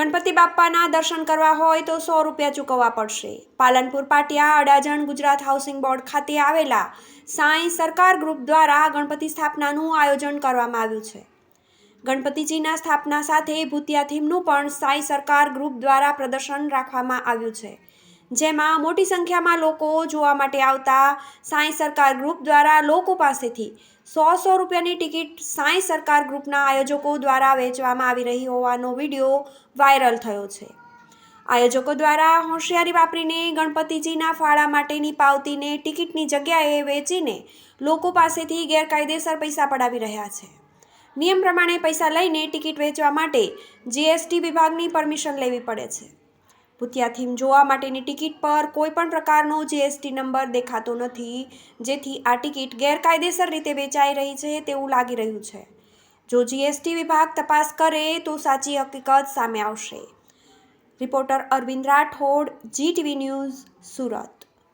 ગણપતિ બાપ્પાના દર્શન કરવા હોય તો સો રૂપિયા ચૂકવવા પડશે. પાલનપુર પાટિયા, અડાજણ ગુજરાત હાઉસિંગ બોર્ડ ખાતે આવેલા સાંઈ સરકાર ગ્રુપ દ્વારા ગણપતિ સ્થાપનાનું આયોજન કરવામાં આવ્યું છે. ગણપતિજીના સ્થાપના સાથે ભૂતિયા થીમનું પણ સાંઈ સરકાર ગ્રુપ દ્વારા પ્રદર્શન રાખવામાં આવ્યું છે. જેમાં મોટી સંખ્યામાં લોકો જોવા માટે આવતા સાંઈ સરકાર ગ્રુપ દ્વારા લોકો પાસેથી સો સો રૂપિયાની ટિકિટ સાંઈ સરકાર ગ્રુપના આયોજકો દ્વારા વેચવામાં આવી રહી હોવાનો વીડિયો વાયરલ થયો છે. આયોજકો દ્વારા હોશિયારી વાપરીને ગણપતિજીના ફાળા માટેની પાવતીને ટિકિટની જગ્યાએ વેચીને લોકો પાસેથી ગેરકાયદેસર પૈસા પડાવી રહ્યા છે. નિયમ પ્રમાણે પૈસા લઈને ટિકિટ વેચવા માટે જીએસટી વિભાગની પરમિશન લેવી પડે છે. ભૂતિયા થીમ જોવા માટેની ટિકિટ પર કોઈપણ પ્રકારનો જીએસટી નંબર દેખાતો નથી, જેથી આ ટિકિટ ગેરકાયદેસર રીતે વેચાઈ રહી છે તેવું લાગી રહ્યું છે. જો જીએસટી વિભાગ તપાસ કરે તો સાચી હકીકત સામે આવશે. Reporter Arvind Rathod Zee TV news Surat.